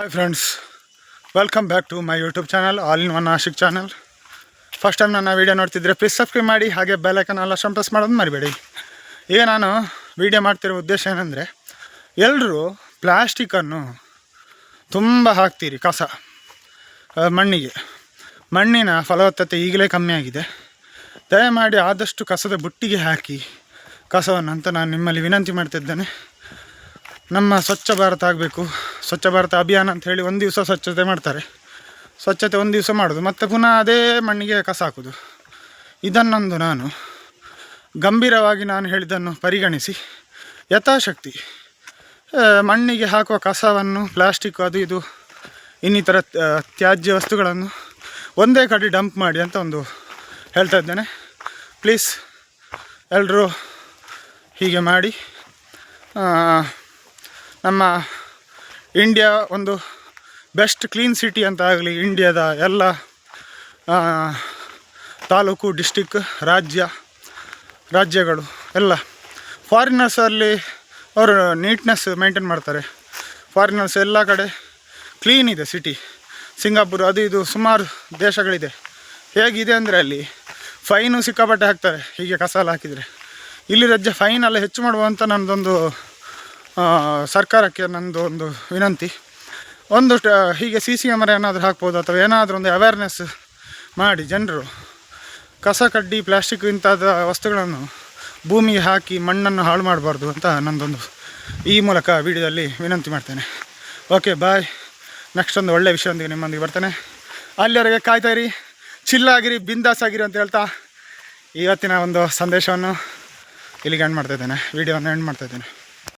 Hi friends welcome back to my YouTube channel all in one Ashik channel first time ನನ್ನ video ನೋಡ್ತಿದ್ರೆ please subscribe ಮಾಡಿ, ಹಾಗೆ bell icon ಎಲ್ಲ press ಮಾಡೋದು ಮರಿಬೇಡಿ. ಈಗ ನಾನು ವೀಡಿಯೋ ಮಾಡ್ತಿರೋ ಉದ್ದೇಶ ಏನಂದರೆ ಎಲ್ಲರೂ ಪ್ಲ್ಯಾಸ್ಟಿಕ್ಕನ್ನು ತುಂಬ ಹಾಕ್ತೀರಿ, ಕಸ ಮಣ್ಣಿಗೆ. ಮಣ್ಣಿನ ಫಲವತ್ತತೆ ಈಗಲೇ ಕಮ್ಮಿ ಆಗಿದೆ. ದಯಮಾಡಿ ಆದಷ್ಟು ಕಸದ ಬುಟ್ಟಿಗೆ ಹಾಕಿ ಕಸವನ್ನು ಅಂತ ನಾನು ನಿಮ್ಮಲ್ಲಿ ವಿನಂತಿ ಮಾಡ್ತಿದ್ದೇನೆ. ನಮ್ಮ ಸ್ವಚ್ಛ ಭಾರತ ಆಗಬೇಕು. ಸ್ವಚ್ಛ ಭಾರತ ಅಭಿಯಾನ ಅಂತ ಹೇಳಿ ಒಂದು ದಿವಸ ಸ್ವಚ್ಛತೆ ಮಾಡ್ತಾರೆ. ಸ್ವಚ್ಛತೆ ಒಂದು ದಿವಸ ಮಾಡೋದು, ಮತ್ತು ಪುನಃ ಅದೇ ಮಣ್ಣಿಗೆ ಕಸ ಹಾಕೋದು. ಇದನ್ನೊಂದು ನಾನು ಗಂಭೀರವಾಗಿ ನಾನು ಹೇಳಿದ್ದನ್ನು ಪರಿಗಣಿಸಿ. ಯಥಾಶಕ್ತಿ. ಮಣ್ಣಿಗೆ ಹಾಕುವ ಕಸವನ್ನು, ಪ್ಲಾಸ್ಟಿಕ್ ಅದು ಇದು, ಇನ್ನಿತರ ತ್ಯಾಜ್ಯ ವಸ್ತುಗಳನ್ನು ಒಂದೇ ಕಡೆ ಡಂಪ್ ಮಾಡಿ ಅಂತ ಒಂದು ಹೇಳ್ತಾ ಇದ್ದೇನೆ. ಪ್ಲೀಸ್ ಎಲ್ಲರೂ ಹೀಗೆ ಮಾಡಿ ನಮ್ಮ ಇಂಡಿಯಾ ಒಂದು ಬೆಸ್ಟ್ ಕ್ಲೀನ್ ಸಿಟಿ ಅಂತ ಆಗಲಿ ಇಂಡಿಯಾದ ಎಲ್ಲ ತಾಲೂಕು, ಡಿಸ್ಟಿಕ್, ರಾಜ್ಯ, ರಾಜ್ಯಗಳು, ಎಲ್ಲ ಫಾರಿನರ್ಸಲ್ಲಿ ಅವರು ನೀಟ್ನೆಸ್ ಮೇಂಟೈನ್ ಮಾಡ್ತಾರೆ. ಫಾರಿನರ್ಸ್ ಎಲ್ಲ ಕಡೆ ಕ್ಲೀನ್ ಇದೆ ಸಿಟಿ ಸಿಂಗಾಪುರ್ ಅದು ಇದು ಸುಮಾರು ದೇಶಗಳಿದೆ. ಹೇಗಿದೆ ಅಂದರೆ ಅಲ್ಲಿ ಫೈನು ಸಿಕ್ಕಾಪಟ್ಟೆ ಹಾಕ್ತಾರೆ, ಹೀಗೆ ಕಸ ಎಲ್ಲ ಹಾಕಿದರೆ. ಇಲ್ಲಿ ರಾಜ್ಯ ಫೈನ್ ಎಲ್ಲ ಹೆಚ್ಚು ಮಾಡುವಂಥ ನನ್ನದೊಂದು ಸರ್ಕಾರಕ್ಕೆ ನಂದು ಒಂದು ವಿನಂತಿ. ಒಂದು ಹೀಗೆ ಸಿ ಸಿ ಕ್ಯಾಮರಾ ಏನಾದರೂ ಹಾಕ್ಬೋದು ಅಥವಾ ಏನಾದರೂ ಒಂದು ಅವೇರ್ನೆಸ್ ಮಾಡಿ ಜನರು ಕಸ ಕಡ್ಡಿ ಪ್ಲಾಸ್ಟಿಕ್ ಇಂಥದ ವಸ್ತುಗಳನ್ನು ಭೂಮಿಗೆ ಹಾಕಿ ಮಣ್ಣನ್ನು ಹಾಳು ಮಾಡಬಾರ್ದು ಅಂತ ನಂದೊಂದು ಈ ಮೂಲಕ ವಿಡಿಯೋದಲ್ಲಿ ವಿನಂತಿ ಮಾಡ್ತೇನೆ. ಓಕೆ ಬಾಯ್ ನೆಕ್ಸ್ಟ್ ಒಂದು ಒಳ್ಳೆಯ ವಿಷಯದೊಂದಿಗೆ ನಿಮ್ಮೊಂದಿಗೆ ಬರ್ತೇನೆ. ಅಲ್ಲಿವರೆಗೆ ಕಾಯ್ತಾಯಿರಿ ಚಿಲ್ಲಾಗಿರಿ ಬಿಂದಾಸ್ ಆಗಿರಿ ಅಂತ ಹೇಳ್ತಾ ಇವತ್ತಿನ ಒಂದು ಸಂದೇಶವನ್ನು ಇಲ್ಲಿಗೆ ಎಂಡ್ ಮಾಡ್ತಾ ಇದ್ದೇನೆ. ವಿಡಿಯೋವನ್ನು ಎಂಡ್ ಮಾಡ್ತಾ ಇದ್ದೇನೆ.